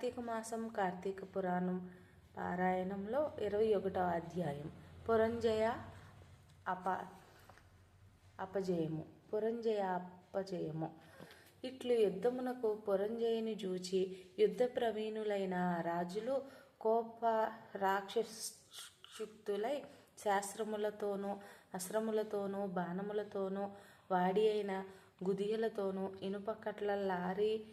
కార్తీక మాసం కార్తీక పురాణం పారాయణంలో ఇరవై ఒకటో అధ్యాయం. పురంజయ అప అపజయము. పురంజయ అపజయము. ఇట్లు యుద్ధమునకు పురంజయుని జూచి యుద్ధ ప్రవీణులైన రాజులు కోప రాక్షసుక్తులై శాస్త్రములతోనూ అస్త్రములతోనూ బాణములతోనూ వాడి అయిన గుదియలతోనూ ఇనుపకట్ల లారీ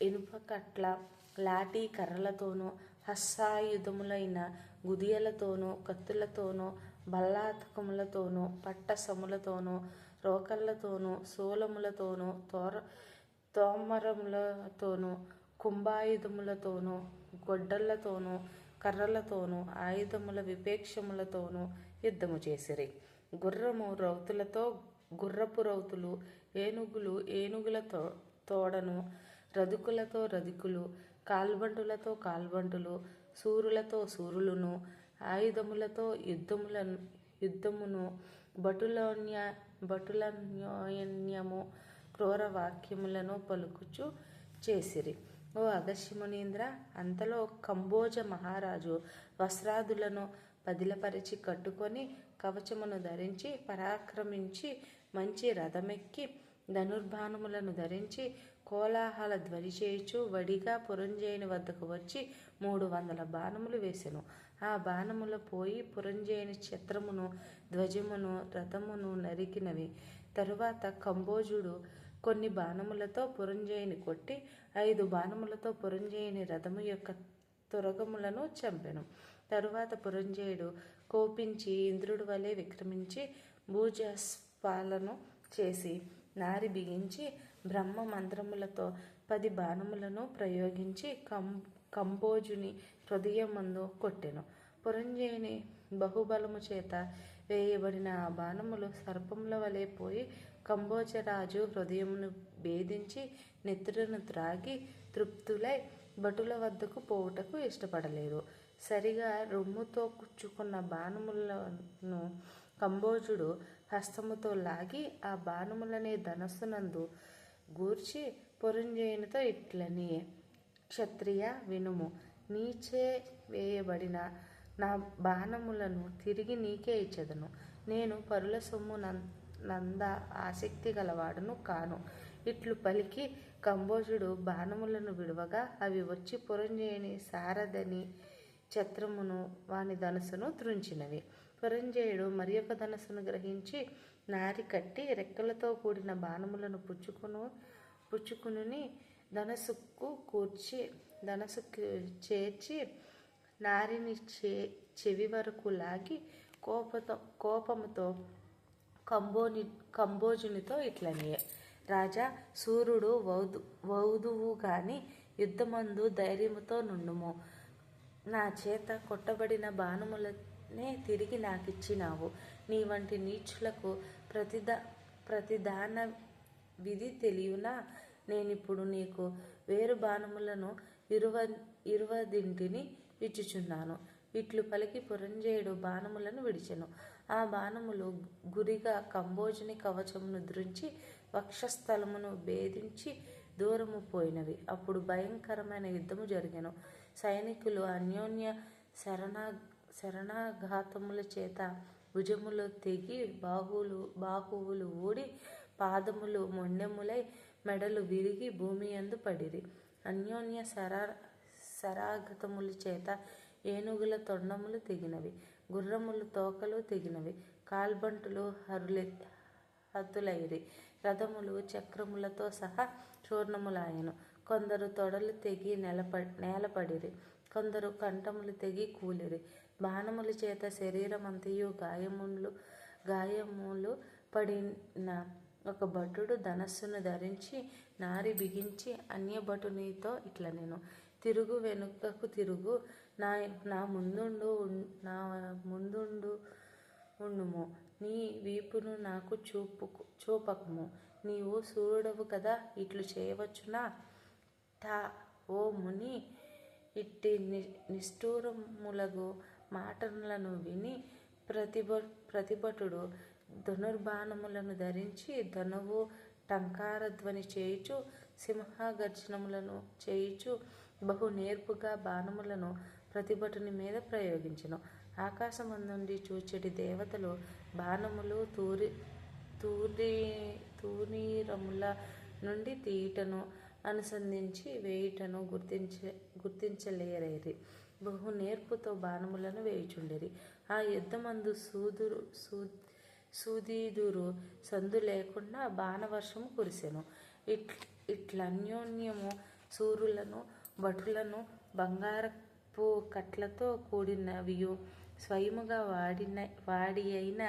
ఇనుపకట్ల లాఠీ కర్రలతోనూ హస్సాయుధములైన గుదియలతోనూ కత్తులతోనూ బల్లాతకములతోనూ పట్టసములతోనూ రోకళ్ళతోనూ శూలములతోనూ తోర తోమరములతోనూ కుంభాయుధములతోనూ గొడ్డళ్ళతోనూ కర్రలతోనూ ఆయుధముల విపేక్షములతోనూ యుద్ధము చేసిరి. గుర్రము రౌతులతో గుర్రపు రౌతులు ఏనుగులు ఏనుగులతో తోడను రదుకులతో రదుకులు కాల్బంటులతో కాల్బంటులు సూరులతో సూరులను ఆయుధములతో యుద్ధములను యుద్ధమును భటులోన్య భటులన్యోన్యము క్రూర వాక్యములను పలుకుచు చేసిరి. ఓ అగస్యమునీంద్ర అంతలో కంబోజ మహారాజు వస్త్రాదులను పదిలపరిచి కట్టుకొని కవచమును ధరించి పరాక్రమించి మంచి రథమెక్కి ధనుర్బాణములను ధరించి కోలాహల ధ్వని చేయుచు వడిగా పురంజయుని వద్దకు వచ్చి మూడు వందల బాణములు వేసెను. ఆ బాణములు పోయి పురంజయుని ఛత్రమును ధ్వజమును రథమును నరికినవి. తరువాత కంబోజుడు కొన్ని బాణములతో పురంజయుని కొట్టి ఐదు బాణములతో పురంజయుని రథము యొక్క తురగములను చంపెను. తరువాత పురంజయుడు కోపించి ఇంద్రుడి వలె విక్రమించి భూజస్పాలను చేసి నారి బిగించి బ్రహ్మ మంత్రములతో పది బాణములను ప్రయోగించి కం కంబోజుని హృదయమందు కొట్టెను. పురంజయుని బహుబలము చేత వేయబడిన ఆ బాణములు సర్పముల వలె పోయి కంబోజరాజు హృదయమును భేదించి నిద్రను త్రాగి తృప్తులై భటుల వద్దకు పోవుటకు ఇష్టపడలేదు సరిగా రొమ్ముతో కుచ్చుకున్న బాణములను కంబోజుడు హస్తముతో లాగి ఆ బాణములనే ధనస్సునందు గూర్చి పురంజయునితో ఇట్లని క్షత్రియ వినుము. నీచే వేయబడిన నా బాణములను తిరిగి నీకే ఇచ్చెదను. నేను పరుల సొమ్ము నంద ఆసక్తి గలవాడును కాను. ఇట్లు పలికి కంబోజుడు బాణములను విడువగా అవి వచ్చి పురంజయుని సారథని ఛత్రమును వాని ధనుసును త్రుంచినవి. పురంజయుడు మరి ఒక ధనుసును గ్రహించి నారి కట్టి రెక్కలతో కూడిన బాణములను పుచ్చుకును పుచ్చుకుని ధనసుకు కూర్చి ధనసుకు చేర్చి నారిని చే చెవి వరకు లాగి కోపతో కోపముతో కంబోని కంబోజునితో ఇట్లనే రాజా సూర్యుడు వౌదు వౌదువు గాని యుద్ధమందు ధైర్యముతో నుండుము. నా చేత కొట్టబడిన నే తిరిగి నాకిచ్చినావు. నీ వంటి నీచులకు ప్రతిదా ప్రతిదాన విధి తెలియనా? నేనిప్పుడు నీకు వేరు బాణములను ఇరువ ఇరువదింటిని ఇచ్చుచున్నాను. ఇట్లు పలికి పురంజయుడు బాణములను విడిచెను. ఆ బాణములు గురిగా కంబోజుని కవచమును దృంచి వక్షస్థలమును భేదించి దూరము పోయినవి. అప్పుడు భయంకరమైన యుద్ధము జరిగెను. సైనికులు అన్యోన్య శరణా శరణాఘాతముల చేత భుజములు తెగి బాహువులు బాహువులు ఊడి పాదములు మొండెములై మెడలు విరిగి భూమి అందు పడిరి. అన్యోన్య శరా శరాగతముల చేత ఏనుగుల తొండములు తెగినవి గుర్రములు తోకలు తెగినవి కాల్బంటులు హరులె హద్దులైరి రథములు చక్రములతో సహా చూర్ణములాయను. కొందరు తొడలు తెగి నెలప నేలపడిరి. కొందరు కంఠములు తెగి కూలిరి. బాణముల చేత శరీరమంతయు గాయములు గాయములు పడిన ఒక భటుడు ధనస్సును ధరించి నారి బిగించి అన్యభటునితో ఇట్లా నేను తిరుగు వెనుకకు తిరుగు. నా నా ముందుండు నా ముందుండు ఉండుము. నీ వీపును నాకు చూపు చూపకము. నీవు సూర్యుడవు కదా ఇట్లు చేయవచ్చునా? తా ఓ ముని ఇట్టి ని నిష్ఠూరములగు మాటలను విని ప్రతిభ ప్రతిభటుడు ధనుర్బాణములను ధరించి ధనువు టంకారధ్వని చేయుచు సింహగర్జనములను చేయుచు బహు నేర్పుగా బాణములను ప్రతిభటుని మీద ప్రయోగించను. ఆకాశమందుండి చూచెడి దేవతలు బాణములు తూరి తూరి తూనీరముల నుండి తీయటను అనుసంధించి వేయుటను గుర్తించ గుర్తించలేరేరి. బహు నేర్పుతో బాణములను వేయుచుండిరి. ఆ యుద్ధమందు సూదురు సూ సూదీదురు సందు లేకుండా బాణవర్షము కురిసెను. ఇట్ ఇట్లన్యోన్యము సూరులను భటులను బంగారపు కట్లతో కూడినవియు. స్వయముగా వాడిన వాడి అయిన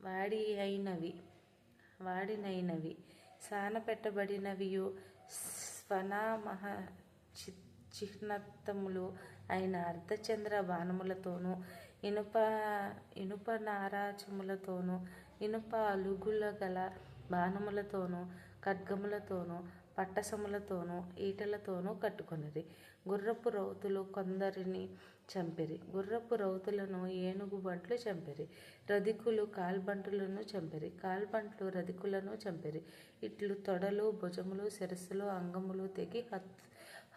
వాడి అయినవి వాడినైనవి సానపెట్టబడినవియు స్వనామహ చిత్ చిహ్నత్తములు అయిన అర్ధచంద్ర బాణములతోనూ ఇనుప ఇనుప నారాచములతోనూ ఇనుప అలుగుల గల బాణములతోనూ ఖడ్గములతోనూ పట్టసములతోనూ ఈటలతోనూ కట్టుకొనిరి. గుర్రపు రౌతులు కొందరిని చంపిరి. గుర్రపు రౌతులను ఏనుగు బంట్లు చంపిరి. రధికులు కాల్బంటులను చంపిరి. కాల్బంట్లు రధికులను చంపిరి. ఇట్లు తొడలు భుజములు శిరస్సులు అంగములు తెగి హత్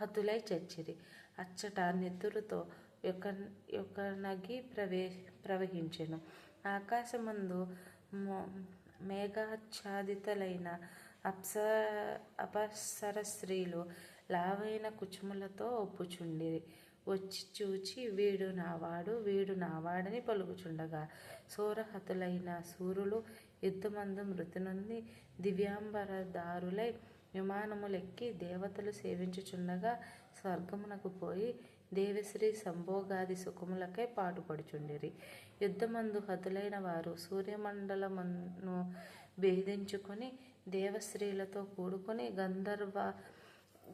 హతులై చచ్చిరి అచ్చట నెత్తురుతో యొక్క యొక్క నగి ప్రవే ప్రవహించెను. ఆకాశమందు మేఘాచ్ఛాదితలైన అప్స అపసర స్త్రీలు లావైన కుచుములతో ఒప్పుచుండిరి. వచ్చి చూచి వీడు నావాడు వీడు నావాడని పలుకుచుండగా సోరహతులైన సూరులు యుద్ధమందు మృతి నొంది దివ్యాంబరదారులై విమానములెక్కి దేవతలు సేవించుచుండగా స్వర్గమునకు పోయి దేవశ్రీ సంభోగాది సుఖములకై పాటుపడుచుండిరి. యుద్ధమందు హతులైన వారు సూర్యమండలమును భేదించుకొని దేవశ్రీలతో కూడుకొని గంధర్వ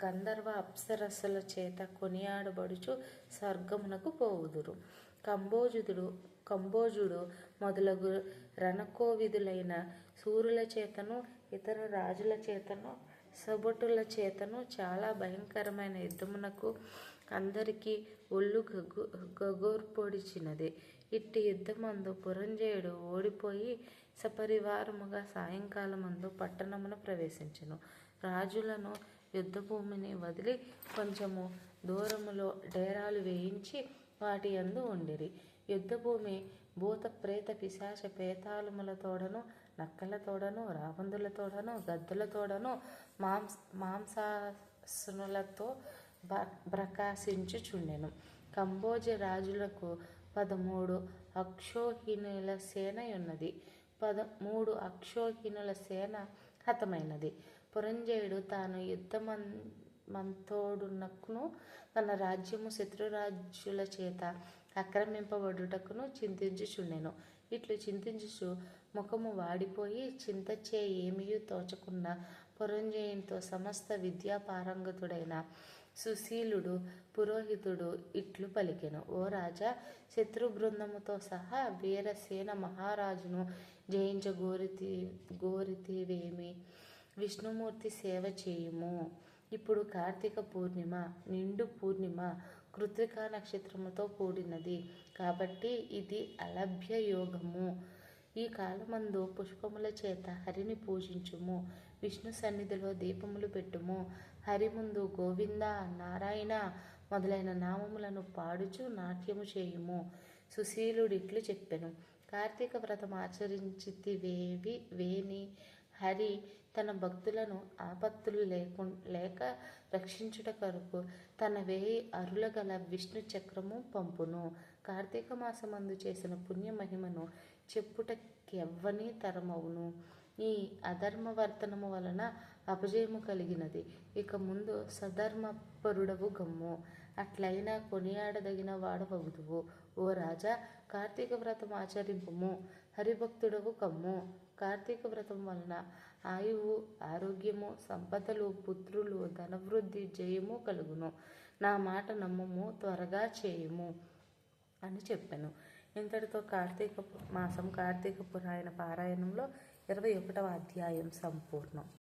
గంధర్వ అప్సరస్సుల చేత కొనియాడబడుచు స్వర్గమునకు పోవుదురు. కంబోజుడు కంబోజుడు మొదలగు రణకోవిధులైన సూర్యుల చేతను ఇతర రాజుల చేతను సబటుల చేతను చాలా భయంకరమైన యుద్ధమునకు అందరికీ ఒళ్ళు గగు గగోర్పొడిచినది. ఇట్టి యుద్ధమందు పురంజయుడు ఓడిపోయి సపరివారముగా సాయంకాలమందు పట్టణమున ప్రవేశించెను. రాజులను యుద్ధభూమిని వదిలి కొంచెము దూరములో డేరాలు వేయించి వాటి యందు ఉండిరి. యుద్ధభూమి భూత ప్రేత పిశాచ పేతాళములతోడను నక్కలతోడను రాబందులతోడను గద్దలతోడను మాంస మాంసాసునులతో బ ప్రకాశించుచుండెను. కంబోజ రాజులకు పదమూడు అక్షోహినుల సేన ఉన్నది పద మూడు అక్షోహిణుల సేన హతమైనది. పురంజయుడు తాను యుద్ధమన్ మంతోడునకును తన రాజ్యము శత్రురాజ్యుల చేత ఆక్రమింపబడుటకును చింతించుచుండెను. ఇట్లు చింతించుచు ముఖము వాడిపోయి చింతచే ఏమీ తోచకున్న పురంజయునితో సమస్త విద్యా పారంగతుడైన సుశీలుడు పురోహితుడు ఇట్లు పలికెను. ఓ రాజా శత్రు బృందముతో సహా వీరసేన మహారాజును జయించ గోరితి గోరితివేమి? విష్ణుమూర్తి సేవ చేయుము. ఇప్పుడు కార్తీక పూర్ణిమ నిండు పూర్ణిమ కృత్రికా నక్షత్రముతో కూడినది. కాబట్టి ఇది అలభ్య యోగము. ఈ కాలమందు పుష్పముల చేత హరిని పూజించుము. విష్ణు సన్నిధిలో దీపములు పెట్టుము. హరి ముందు గోవింద నారాయణ మొదలైన నామములను పాడుచు నాట్యము చేయుము. సుశీలుడిట్లు చెప్పెను. కార్తీక వ్రతం ఆచరించితివేవి వేని హరి తన భక్తులను ఆపత్తులు లేకు లేక రక్షించుట కొరకు తన వేయి అరులగల విష్ణు చక్రము పంపును. కార్తీక మాసమందు చేసిన పుణ్య మహిమను చెప్పుటకెవ్వని తరమవును. ఈ అధర్మవర్తనము వలన అపజయము కలిగినది. ఇక ముందు సధర్మపరుడవు గమ్ము. అట్లయినా కొనియాడదగిన వాడవగుదువు ఓ రాజా కార్తీక వ్రతం ఆచరింపము. హరిభక్తుడవు కమ్ము. కార్తీక వ్రతం వలన ఆయువు ఆరోగ్యము సంపదలు పుత్రులు ధనవృద్ధి జయము కలుగును. నా మాట నమ్మము త్వరగా చేయము అని చెప్పాను. ఇంతటితో కార్తీక మాసం కార్తీక పురాయణ పారాయణంలో ఇరవై ఒకటవ అధ్యాయం సంపూర్ణం.